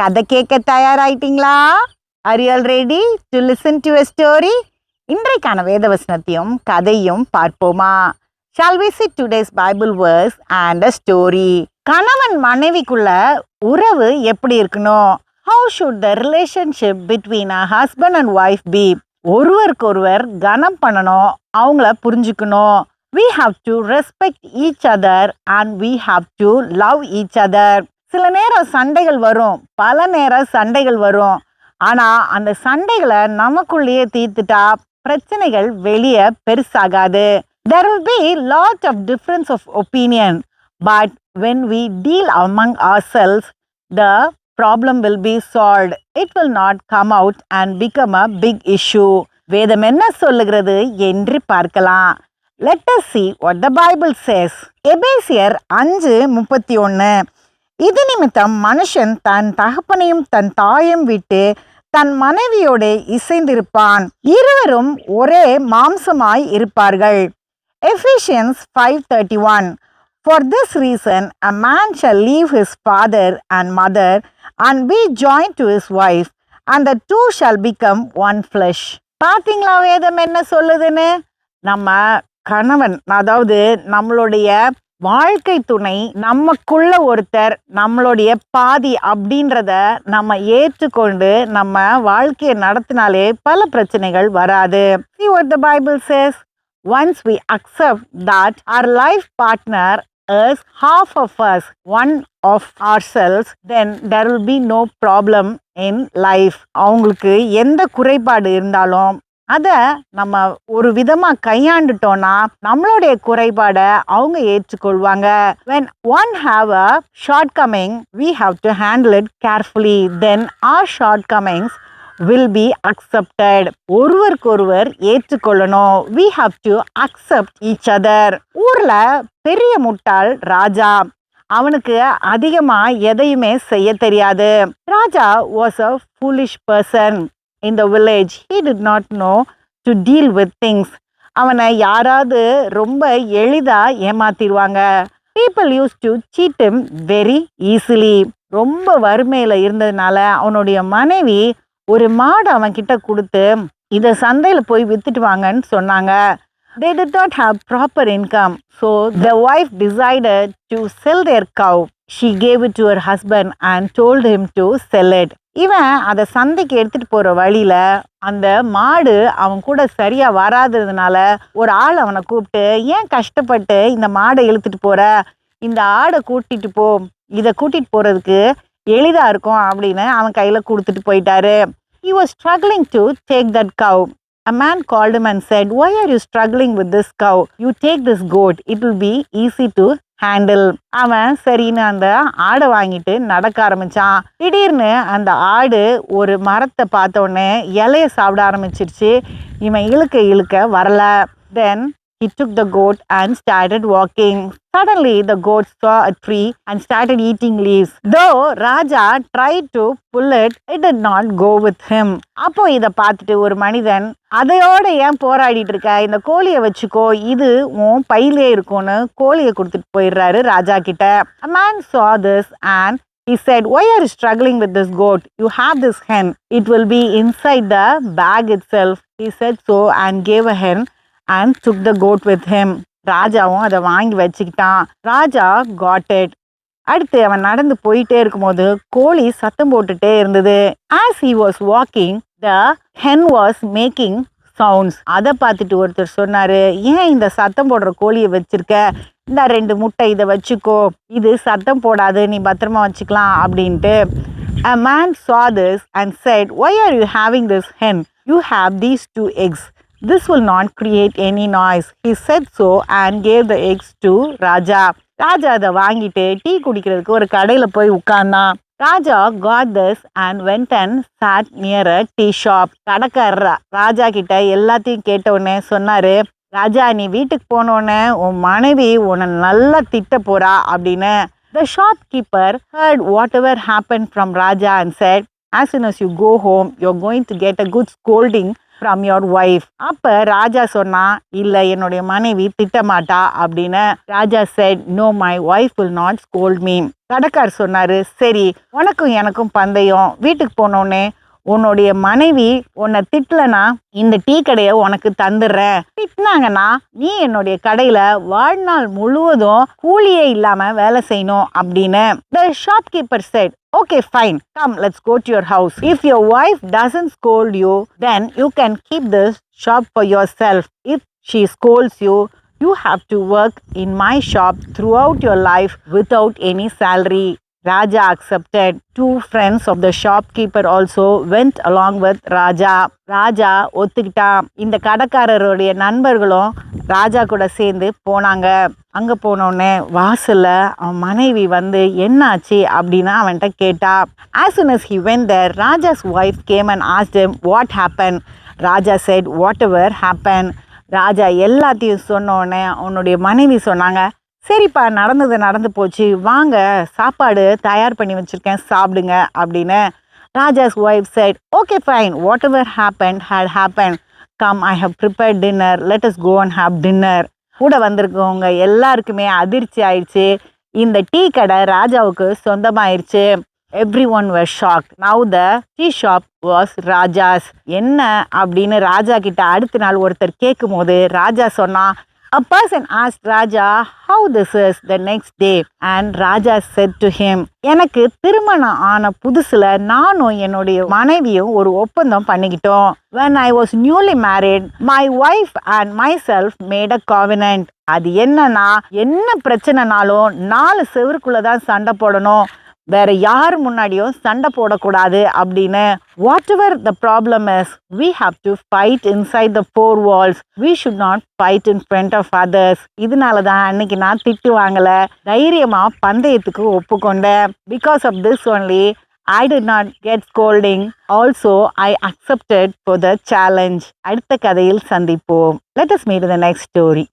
கதை கேட்க தயாராயிட்டீங்களா? Are you ready to listen to a story இன்றைக்கான வேதவசனத்தையும் கதையும் பார்ப்போமா? Shall we sit today's Bible verse and a story கணவன் மனைவிக்குள்ள உறவு எப்படி இருக்கணும்? How should the relationship between a husband and wife be ஒருவருக்கொருவர் கனம் பண்ணணும் அவங்கள புரிஞ்சுக்கணும். We have to respect each other and we have to love each other சில நேரம் சண்டைகள் வரும் பல நேரம் சண்டைகள் வரும் ஆனால் அந்த சண்டைகளை நமக்குள்ளேயே தீர்த்துட்டா பிரச்சனைகள் வெளியே பெருசாகாது there will be lot of difference of opinion but when we deal among ourselves the problem will be solve it will not come out and become a big issue வேதம் என்ன சொல்லுகிறது என்று பார்க்கலாம் let's see what the Bible says எபேசியர் அஞ்சு முப்பத்தி ஒன்று இது நிமித்தம் மனுஷன் தன் தகப்பனையும் தன் தாயும் விட்டு தன் மனைவியோடு இசைந்திருப்பான். இருவரும் ஒரே மாம்சமாய் இருப்பார்கள். Ephesians five thirty one for this reason a man shall leave his father and mother and be join to his wife அந்த two shall become one flesh பார்த்தீங்களா வேதம் என்ன சொல்லுதுன்னு? நம்ம கணவன் அதாவது நம்மளுடைய வாழ்க்கை துணை நமக்குள்ள ஒருத்தர் நம்மளுடைய பாதி அப்படின்றத நம்ம ஏற்றுக்கொண்டு நம்ம வாழ்க்கையை நடத்தினாலே பல பிரச்சனைகள் வராது the Bible says once we accept that our life partner as half of of one of our ourselves then there will be no problem in life அவங்களுக்கு எந்த குறைபாடு இருந்தாலும் அதை நம்ம ஒரு விதமாக கையாண்டுட்டோம்னா நம்மளுடைய குறைபாடை அவங்க ஏற்றுக்கொள்வாங்க. When one have a shortcoming we have to handle it carefully then our shortcomings will be accepted ஒருவருக்கொருவர் ஏற்றுக்கொள்ளணும். We have to accept each other ஊரில் பெரிய முட்டாள் ராஜா. அவனுக்கு அதிகமாக எதையுமே செய்ய தெரியாது. Raja was a foolish person in the village he did not know to deal with things அவனை யாராவது ரொம்ப எளிதாக ஏமாத்திடுவாங்க. People use to cheat him very easily ரொம்ப வறுமையில் இருந்ததுனால அவனுடைய மனைவி ஒரு மாடு அவன்கிட்ட கொடுத்து இதை சந்தையில் போய் வித்துட்டு வாங்கன்னு சொன்னாங்க. They did not have proper income so the wife decided to sell their cow she gave it to her husband and told him to sell இவன் அதை சந்தைக்கு எடுத்துகிட்டு போகிற வழியில் அந்த மாடு அவன் கூட சரியாக வராததுனால ஒரு ஆள் அவனை கூப்பிட்டு ஏன் கஷ்டப்பட்டு இந்த மாடை இழுத்துட்டு போகிற இந்த ஆடை கூட்டிகிட்டு போ. இதை கூட்டிகிட்டு போகிறதுக்கு எளிதாக இருக்கும் அப்படின்னு அவன் கையில் கொடுத்துட்டு போயிட்டாரு. He was struggling to take that cow a man called man said why are you struggling with this cow you take this goat it will be easy to handle அவன் சரின்னு அந்த ஆடை வாங்கிட்டு நடக்க ஆரம்பிச்சான். திடீர்னு அந்த ஆடு ஒரு மரத்தை பார்த்த உடனே இலைய சாப்பிட ஆரம்பிச்சிருச்சு. இவன் இழுக்க இழுக்க வரல. தென் he took the goat and started walking. Suddenly, the goat saw a tree and started eating leaves. Though Raja tried to pull it, it did not go with him. அப்போ இதை பார்த்துட்டு ஒரு மனிதன் அதையோட ஏன் போராடிட்டு இருக்க இந்த கோழியை வச்சுக்கோ இது உன் பையிலே இருக்கும்னு கோழியை கொடுத்துட்டு போயிடுறாரு ராஜா கிட்ட A man saw this and He said, Why are you struggling with this goat? You have this hen. It will be inside the bag itself. He said so and gave a hen and took the goat with him ராஜாவும் அதை வாங்கி வச்சுக்கிட்டான். ராஜா got it அடுத்து அவன் நடந்து போயிட்டே இருக்கும்போது கோழி சத்தம் போட்டுட்டே இருந்தது. As he was walking the hen was making sounds அதை பார்த்துட்டு ஒருத்தர் சொன்னாரு ஏன் இந்த சத்தம் போடுற கோழியை வச்சிருக்க? இந்த ரெண்டு முட்டை இதை வச்சுக்கோ. இது சத்தம் போடாது நீ பத்திரமா வச்சுக்கலாம் அப்படின்ட்டு. A man saw and said said, are you you this hen you You these two eggs. This will not create any noise. He said so and gave the eggs to Raja. Raja அதை வாங்கிட்டு tea குடிக்கிறதுக்கு ஒரு கடையில் போய் உட்கார்ந்தான் Raja got this and went and sat near a tea shop கடைக்காரர் ராஜா கிட்ட எல்லாத்தையும் கேட்டவுடனே சொன்னார் சொன்னாரு ராஜா நீ வீட்டுக்கு போனோடனே உன் மனைவி உன்னை நல்லா திட்ட போறா அப்படின்னு the shopkeeper heard whatever happen from Raja and said as soon as you go home you going to get a good scolding from your wife அப்போ ராஜா சொன்னா இல்லை என்னுடைய மனைவி திட்டமாட்டா அப்படின்னு Raja said no my wife will not scold me கடைக்கார் சொன்னார் சரி உனக்கும் எனக்கும் பந்தயம் வீட்டுக்கு போனோடனே உன்னுடைய மனைவி உன்னை திட்டலனா இந்த டீ கடையை உனக்கு தந்துடுறேன். திட்டினாங்கன்னா நீ என்னுடைய கடையில வாழ்நாள் முழுவதும் கூலியே இல்லாம வேலை செய்யணும் அப்படின்னு the shopkeeper said okay fine come let's go to your house if your wife doesn't scold you then you can keep this shop for yourself if she scolds you you have to work in my shop throughout your life without any salary. Raja accepted. Two friends of the shopkeeper also went along with Raja. Raja ஒத்துக்கிட்டான். இந்த கடைக்காரருடைய நண்பர்களும் ராஜா கூட சேர்ந்து போனாங்க. அங்கே போனோடனே வாசலில் அவன் மனைவி வந்து என்னாச்சு? அப்படின்னு அவன்கிட்ட கேட்டா. As soon as he went there Raja's wife came and asked them what happen Raja said whatever happen Raja எல்லாத்தையும் சொன்னோடனே அவனுடைய மனைவி சொன்னாங்க சரிப்பா நடந்தது நடந்து போச்சு. வாங்க சாப்பாடு தயார் பண்ணி வச்சுருக்கேன் சாப்பிடுங்க அப்படின்னு Raja's wife said okay fine whatever happen had happen come I have prepare dinner let us go and have dinner கூட வந்திருக்கவங்க எல்லாருக்குமே அதிர்ச்சி ஆயிடுச்சு. இந்த டீ கடை ராஜாவுக்கு சொந்தமாயிருச்சு. Everyone were shock now the tea shop was Raja's என்ன அப்படின்னு ராஜா கிட்ட அடுத்த நாள் ஒருத்தர் கேட்கும் போது ராஜா சொன்னா A person asked Raja how this is the next day and Raja said to him எனக்கு திருமணம் ஆன புதுசுல நானும் என்னுடைய மனைவியும் ஒரு ஒப்பந்தம் பண்ணிக்கிட்டோம் when I was newly married my wife and myself made a covenant அது என்னன்னா என்ன பிரச்சனைனாலும் நாலு செவருக்குள்ள தான் சண்டை போடணும் வேறு யார் முன்னாடியும் சண்டை போடக்கூடாது அப்படின்னு whatever the problem is we have to fight inside the four walls we should not fight in front of others இதனால தான் அன்னைக்கு நான் திட்டு வாங்கலை. தைரியமாக பந்தயத்துக்கு ஒப்புக்கொண்டேன். Because of this only I did not get scolding also I accepted for the challenge அடுத்த கதையில் சந்திப்போம். Let us meet the next story